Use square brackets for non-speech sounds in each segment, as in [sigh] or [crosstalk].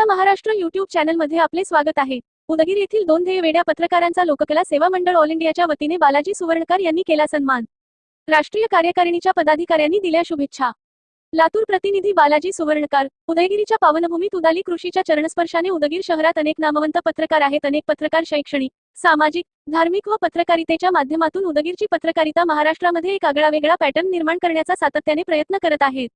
आपल्या महाराष्ट्र युट्यूब चॅनलमध्ये आपले स्वागत आहे. उदगीर येथील दोन ध्येय वेड्या पत्रकारांचा लोककला सेवा मंडळ ऑल इंडियाच्या वतीने बालाजी सुवर्णकर यांनी केला सन्मान. राष्ट्रीय कार्यकारिणीच्या पदाधिकाऱ्यांनी दिल्या शुभेच्छा. लातूर प्रतिनिधी बालाजी सुवर्णकर उदयगिरीच्या पावनभूमीत उदाली कृषीच्या चरणस्पर्शाने उदगीर शहरात अनेक नामवंत पत्रकार आहेत. अनेक पत्रकार शैक्षणिक सामाजिक धार्मिक व पत्रकारितेच्या माध्यमातून उदगीरची पत्रकारिता महाराष्ट्रामध्ये एक आगळावेगळा पॅटर्न निर्माण करण्याचा सातत्याने प्रयत्न करत आहेत.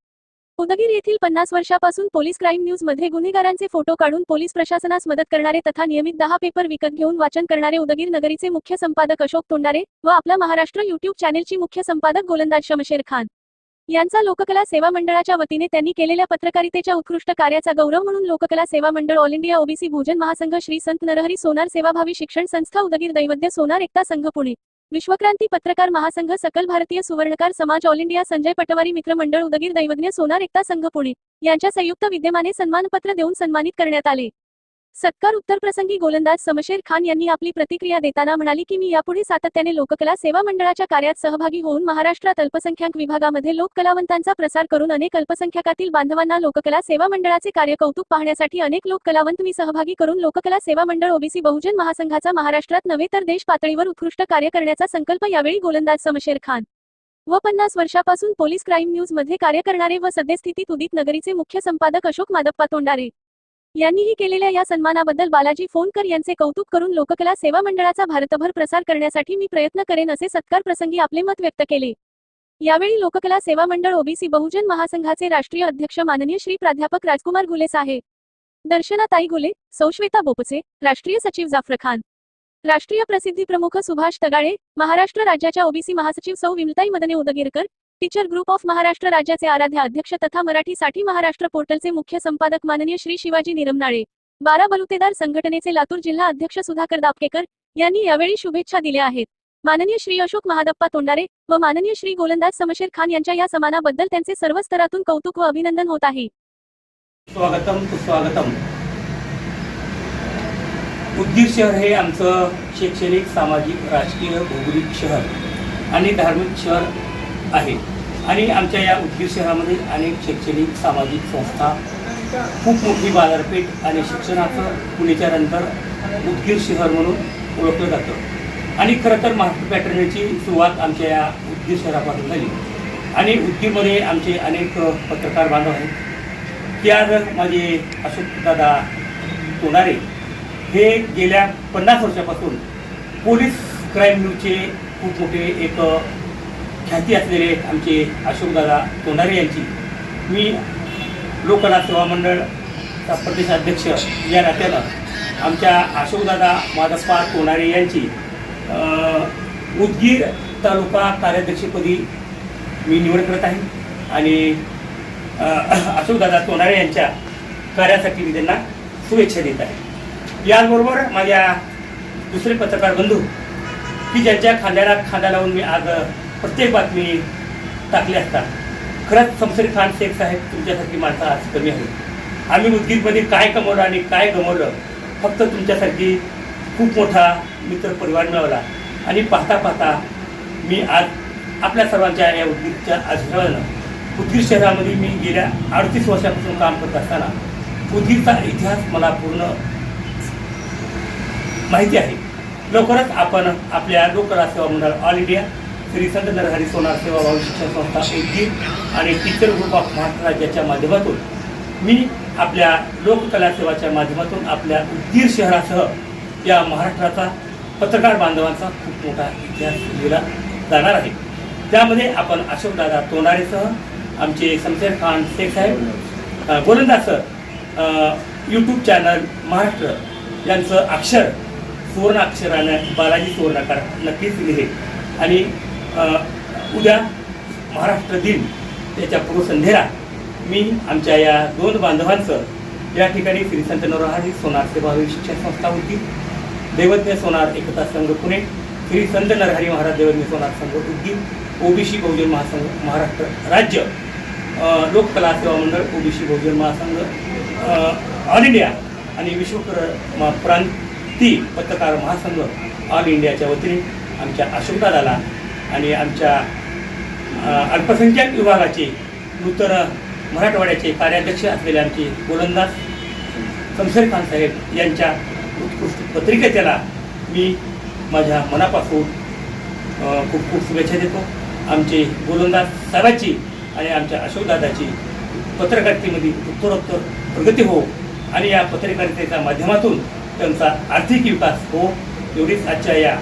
उदगीर येथील पन्नास वर्षापासून पोलीस क्राईम न्यूजमध्ये गुन्हेगारांचे फोटो काढून पोलीस प्रशासनास मदत करणारे तथा नियमित दहा पेपर विकत घेऊन वाचन करणारे उदगीर नगरीचे मुख्य संपादक अशोक तोंडारे व आपला महाराष्ट्र युट्यूब चॅनेलची मुख्य संपादक गोलंदाज शमशेर खान. यांचा लोककला सेवा मंडळाच्या वतीने त्यांनी केलेल्या पत्रकारितेच्या उत्कृष्ट कार्याचा गौरव म्हणून लोककला सेवा मंडळ ऑल इंडिया ओबीसी भोजन महासंघ श्री संत नरहरी सोनार सेवाभावी शिक्षण संस्था उदगीर दैवद्य सोनार एकता संघ पुणे. विश्वक्रांती पत्रकार महासंघ सकल भारतीय सुवर्णकार समाज ऑल इंडिया संजय पटवारी मित्र मंडळ उदगीर दैवज्ञ सोनार एकता संघ पुणे यांच्या संयुक्त विद्यमाने सन्मानपत्र देऊन सन्मानित करण्यात आले. सत्कार उत्तरप्रसंगी गोलंदाज समशेर खान यांनी आपली प्रतिक्रिया देताना म्हणाली की मी यापुढे सातत्याने लोककला सेवा मंडळाच्या कार्यात सहभागी होऊन महाराष्ट्रात अल्पसंख्याक विभागामध्ये लोककलावंतांचा प्रसार करून अनेक अल्पसंख्याकातील बांधवांना लोककला सेवा मंडळाचे कार्य कौतुक पाहण्यासाठी अनेक लोककलावंत मी सहभागी करून लोककला सेवा मंडळ ओबीसी बहुजन महासंघाचा महाराष्ट्रात नव्हे तर देश पातळीवर उत्कृष्ट कार्य करण्याचा संकल्प यावेळी गोलंदाज समशेर खान. व पन्नास वर्षापासून पोलीस क्राईम न्यूजमध्ये कार्य करणारे व सद्यस्थितीत उदित नगरीचे मुख्य संपादक अशोक मादप्पा तोंडारे. यांनीही केलेल्या या सन्मानाबद्दल बालाजी फोनकर यांचे कौतुक करून लोककला सेवा मंडळाचा भारतभर प्रसार करण्यासाठी मी प्रयत्न करेन असे सत्कार प्रसंगी आपले मत व्यक्त केले. यावेळी लोककला सेवा मंडळ ओबीसी बहुजन महासंघाचे राष्ट्रीय अध्यक्ष माननीय श्री प्राध्यापक राजकुमार गुले साहेब दर्शना ताई गुले सौश्वेता बोपचे राष्ट्रीय सचिव जाफर खान राष्ट्रीय प्रसिद्धी प्रमुख सुभाष तगाळे महाराष्ट्र राज्याच्या ओबीसी महासचिव सौ Vimaltai Madane Udgirkar teacher group of Maharashtra राज्याचे आराध्य अध्यक्ष तथा मराठीसाठी महाराष्ट्र पोर्टलचे मुख्य संपादक माननीय श्री शिवाजी निरमनाळे बारा बलुतेदार संघटनेचे लातूर जिल्हा अध्यक्ष सुधाकर दापकेकर यांनी यावेळी शुभेच्छा दिल्या आहेत माननीय श्री अशोक महादप्पा तोंडारे व माननीय श्री गोलंदाज समशेर खान यांच्या या समानाबद्दल त्यांचे सर्व स्तरातून कौतुक व अभिनंदन होत आहे स्वागतम सुस्वागतम उद्गीर शहर हे आमचं शैक्षणिक सामाजिक राजकीय भौगोलिक शहर आणि धार्मिक शहर आहे आणि आमच्या या उदगीर शहरामध्ये अनेक शैक्षणिक सामाजिक संस्था खूप मोठी बाजारपेठ आणि शिक्षणाचं पुणेच्या नंतर उदगीर शहर म्हणून ओळखलं जातं. आणि खरं तर महाराष्ट्र पॅटर्नची सुरुवात आमच्या या उदगीर शहरापासून झाली. आणि उदगीरमध्ये आमचे अनेक पत्रकार बांधव आहेत. की आज माझे अशोक दादा तोंडारे हे गेल्या पन्नास वर्षापासून पोलीस क्राईम न्यूजचे खूप मोठे एक ख्याती असलेले आमचे अशोकदादा तोंडारे यांची. मी लोकनाथ सेवा मंडळचा प्रदेशाध्यक्ष या नात्यानं आमच्या अशोकदादा माधप्पा तोंडारे यांची उदगीर तालुका कार्याध्यक्षपदी मी निवड करत आहे आणि अशोकदादा तोंडारे यांच्या कार्यासाठी मी त्यांना शुभेच्छा देत आहे. याचबरोबर माझ्या दुसरे पत्रकार बंधू की ज्यांच्या खांद्याला खांदा लावून मी आज प्रत्येक बातमी टाकली असता. खरंच शमशेर खान शेख साहेब तुमच्यासारखी माणसं आज कमी आहेत. आम्ही उदगीरमध्ये काय कमवलं आणि काय गमवलं फक्त तुमच्यासारखी खूप मोठा मित्र परिवार मिळवला. आणि पाहता पाहता मी आज आपल्या सर्वांच्या या उदगीरच्या आश्रयानं उदगीर शहरामध्ये मी गेल्या अडतीस वर्षापासून काम करत असताना उदगीरचा इतिहास मला पूर्ण माहिती आहे. लवकरच आपण आपल्या लोककला सेवा मंडळ ऑल इंडिया श्री संत नरहरी सोनार सेवा भावी शिक्षण संस्था उदगीर आणि टीचर ग्रुप ऑफ महाराष्ट्र राज्याच्या माध्यमातून. मी आपल्या लोककला सेवाच्या माध्यमातून आपल्या उदगीर शहरासह या महाराष्ट्राचा पत्रकार बांधवांचा खूप मोठा इतिहास लिहिला जाणार आहे. त्यामध्ये आपण अशोकदादा तोंडारेसह आमचे शमशेर खान शेख साहेब अ, गोलंदाज सर यूट्यूब चॅनल महाराष्ट्र यांचं अक्षर सुवर्ण अक्षराने बालाजी सुवर्णाकार नक्कीच लिहिले. आणि उद्या महाराष्ट्र दिन. त्याच्या पूर्वसंध्येला मी आमच्या या दोन बांधवांचं या ठिकाणी श्री संत नरहरी सोनार सेवाभावी शिक्षण संस्था होती. दैवज्ञ सोनार एकता संघ पुणे श्री संत नरहरी महाराज देवज्ञ सोनार संघ उद्गीर ओबीसी बहुजन महासंघ महाराष्ट्र राज्य. लोककला सेवा मंडळ ओबीसी बहुजन महासंघ ऑल इंडिया आणि विश्वकर प्रांती पत्रकार महासंघ ऑल इंडियाच्या वतीने आमच्या अशोकदादाला आणि आमच्या अल्पसंख्याक विभागाचे नूतन मराठवाड्याचे कार्याध्यक्ष असलेले आमचे गोलंदाज शमशेर खान साहेब यांच्या उत्कृष्ट पत्रिकेला मी माझ्या मनापासून खूप खूप शुभेच्छा देतो. आमचे गोलंदाज साहेबाची आणि आमच्या अशोकदादाची पत्रकारितेमध्ये उत्तरोत्तर प्रगती हो आणि या पत्रकारितेच्या माध्यमातून त्यांचा आर्थिक विकास हो एवढीच आजच्या या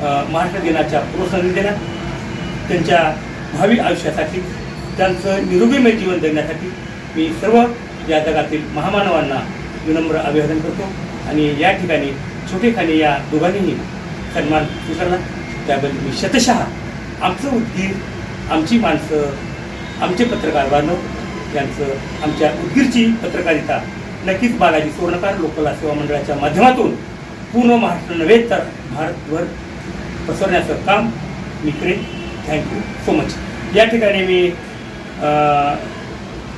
महाराष्ट्र दिनाच्या पूर्वसंध्येला त्यांच्या भावी आयुष्यासाठी त्यांचं निरोगीमय जीवन जगण्यासाठी मी सर्व या जगातील महामानवांना विनम्र अभिवादन करतो आणि या ठिकाणी छोटेखानी या दोघांनीही सन्मान स्वीकारला. त्याबद्दल मी शतशः आमचं उदगीर आमची माणसं आमचे पत्रकार बांधव यांचं आमच्या उदगीरची पत्रकारिता नक्कीच बालाजी सुवर्णकार लोकला सेवा मंडळाच्या माध्यमातून पूर्ण महाराष्ट्र नव्हे तर भारतभर पसरण्याचं काम मी करेन. थँक्यू सो मच या ठिकाणी मी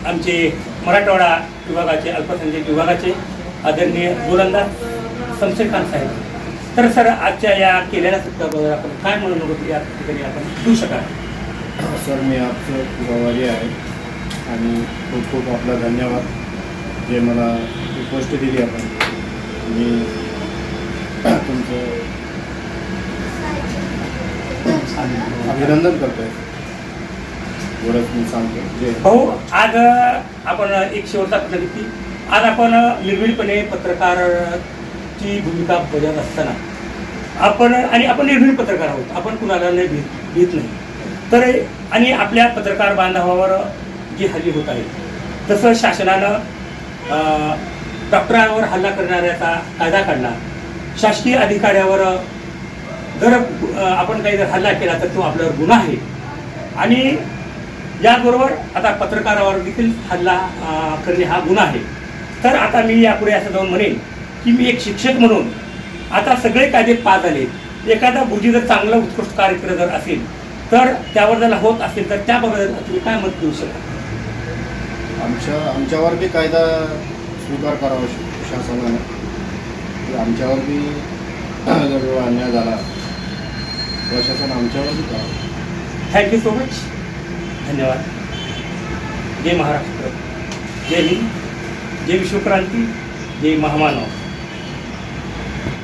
आमचे मराठवाडा विभागाचे अल्पसंख्याक विभागाचे आदरणीय गोलंदाज शमशेर खान साहेब. तर सर आजच्या या केलेल्या सत्राबद्दल आपण काय म्हणून होतो या ठिकाणी आपण घेऊ शकाल. सर मी आपचं खूप आभारी आहे आणि खूप खूप आपला धन्यवाद जे मला ही गोष्ट दिली आपण. मी [clears throat] तुमचं अभिनंदन करतो आहे एवढंच मी सांगतो भाऊ हो, आज आपण एक शेवटचा प्रश्न की आज आपण निर्भीडपणे पत्रकाराची भूमिका बजावत असताना आपण आणि आपण निर्भीड पत्रकार आहोत. आपण कुणाला नाही भीत भीत नाही. तर आणि आपल्या पत्रकार बांधवावर जी हल्ली होत आहे तसं शासनानं डॉक्टरांवर हल्ला करणाऱ्याचा कायदा काढला. शासकीय अधिकाऱ्यावर जर आपण काही जर हल्ला केला तर तो आपल्यावर गुन्हा आहे. आणि याचबरोबर आता पत्रकारावर देखील हल्ला करणे हा गुन्हा आहे. तर आता मी यापुढे असं जाऊन म्हणेन की मी एक शिक्षक म्हणून आता सगळे कायदे पास झाले. एखादा गुरुजी जर चांगला उत्कृष्ट कार्य जर असेल तर त्यावर जर होत असेल तर त्याबद्दल तुम्ही काय मत देऊ शकता? आमच्या आमच्यावर बी कायदा स्वीकार करावा शासनाने. आमच्यावर बी [clears throat] अन्याय झाला. प्रशासन आमच्यावर थँक्यू सो मच धन्यवाद. जय महाराष्ट्र. जय हिंद. जय विश्वक्रांती. जय महामानव.